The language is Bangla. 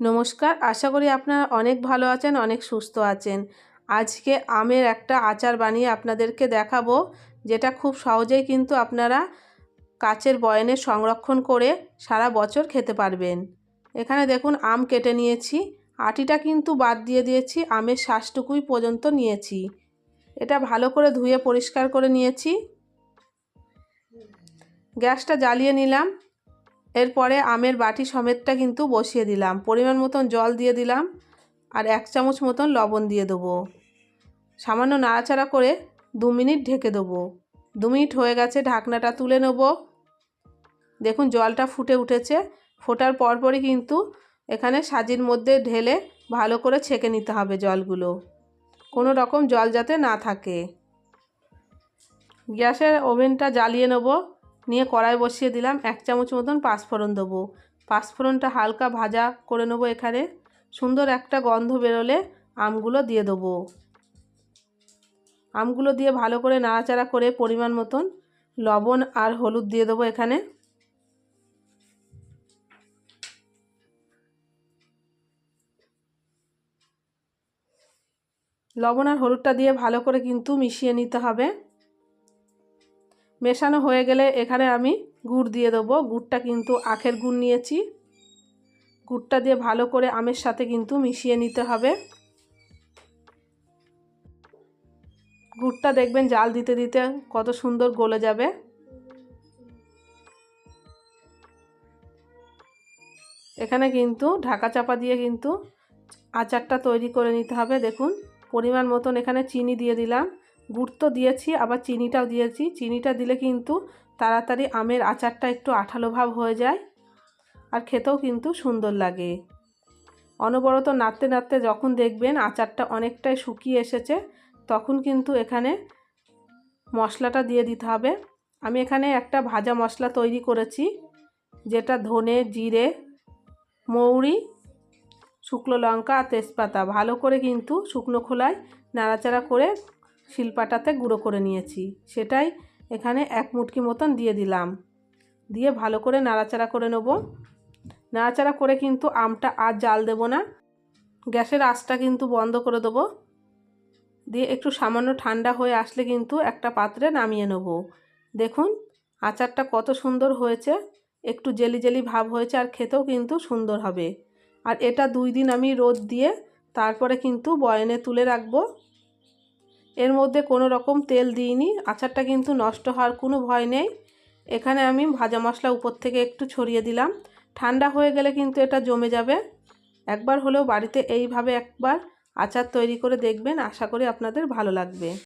নমস্কার, আশা করি আপনারা অনেক ভালো আছেন, অনেক সুস্থ আছেন। আজকে আমের একটা আচার বানিয়ে আপনাদেরকে দেখাবো, যেটা খুব সহজেই কিন্তু আপনারা কাচের বয়নে সংরক্ষণ করে সারা বছর খেতে পারবেন। এখানে দেখুন, আম কেটে নিয়েছি। আটিটা কিন্তু বাদ দিয়ে দিয়েছি, আমের শ্বাসটুকুই পর্যন্ত নিয়েছি। এটা ভালো করে ধুয়ে পরিষ্কার করে নিয়েছি। গ্যাসটা জ্বালিয়ে নিলাম। এরপরে আমের বাটি সমেতটা কিন্তু বসিয়ে দিলাম। পরিমাণ মতন জল দিয়ে দিলাম আর এক চামচ মতন লবণ দিয়ে দেবো। সামান্য নাড়াচাড়া করে দু মিনিট ঢেকে দেবো। দু মিনিট হয়ে গেছে, ঢাকনাটা তুলে নেব। দেখুন, জলটা ফুটে উঠেছে। ফোটার পরপরই কিন্তু এখানে সাজির মধ্যে ঢেলে ভালো করে ছেঁকে নিতে হবে জলগুলো। কোনো রকম জল যাতে না থাকে। গ্যাসের ওভেনটা জ্বালিয়ে নেব। নিয়ে কড়াই বসিয়ে দিলাম এক চামচ মতন পাঁচফোড়ন দেবো। পাঁচফোড়নটা হালকা ভাজা করে নেব এখানে। সুন্দর একটা গন্ধ বেরোলে আমগুলো দিয়ে দেবো। আমগুলো দিয়ে ভালো করে নাড়াচাড়া করে পরিমাণ মতন লবণ আর হলুদ দিয়ে দেবো এখানে। লবণ আর হলুদটা দিয়ে ভালো করে কিন্তু মিশিয়ে নিতে হবে। মেশানো হয়ে গেলে এখানে আমি গুড় দিয়ে দেবো। গুড়টা কিন্তু আখের গুড় নিয়েছি। গুড়টা দিয়ে ভালো করে আমের সাথে কিন্তু মিশিয়ে নিতে হবে। গুড়টা দেখবেন জাল দিতে দিতে কত সুন্দর গলে যাবে। এখানে কিন্তু ঢাকা চাপা দিয়ে কিন্তু আচারটা তৈরি করে নিতে হবে। দেখুন, পরিমাণ মতন এখানে চিনি দিয়ে দিলাম। গুড় তো দিয়েছি, আবার চিনিটাও দিয়েছি। চিনিটা দিলে কিন্তু তাড়াতাড়ি আমের আচারটা একটু আঠালো ভাব হয়ে যায় আর খেতেও কিন্তু সুন্দর লাগে। অনবরত নাড়তে নাড়তে যখন দেখবেন আচারটা অনেকটাই শুকিয়ে এসেছে, তখন কিন্তু এখানে মশলাটা দিয়ে দিতে হবে। আমি এখানে একটা ভাজা মশলা তৈরি করেছি, যেটা ধনে, জিরে, মৌরি, শুকনো লঙ্কা আর তেজপাতা। ভালো করে কিন্তু শুকনো খোলায় নাড়াচাড়া করে শিলপাটাতে গুঁড়ো করে নিয়েছি। সেটাই এখানে এক মুটকি মতন দিয়ে দিলাম। দিয়ে ভালো করে নাড়াচাড়া করে নেব। নাড়াচাড়া করে কিন্তু আমটা আর জাল দেব না। গ্যাসের আঁচটা কিন্তু বন্ধ করে দেবো। দিয়ে একটু সামান্য ঠান্ডা হয়ে আসলে কিন্তু একটা পাত্রে নামিয়ে নেব। দেখুন, আচারটা কত সুন্দর হয়েছে। একটু জেলি জেলি ভাব হয়েছে আর খেতেও কিন্তু সুন্দর হবে। আর এটা দুই দিন আমি রোদ দিয়ে তারপরে কিন্তু বয়নে তুলে রাখব। এর মধ্যে কোনো রকম তেল দিইনি। আচারটা কিন্তু নষ্ট হওয়ার কোনো ভয় নেই। এখানে আমি ভাজা মশলা উপর থেকে একটু ছড়িয়ে দিলাম। ঠান্ডা হয়ে গেলে কিন্তু এটা জমে যাবে। একবার হলেও বাড়িতে এইভাবে একবার আচার তৈরি করে দেখবেন। আশা করি আপনাদের ভালো লাগবে।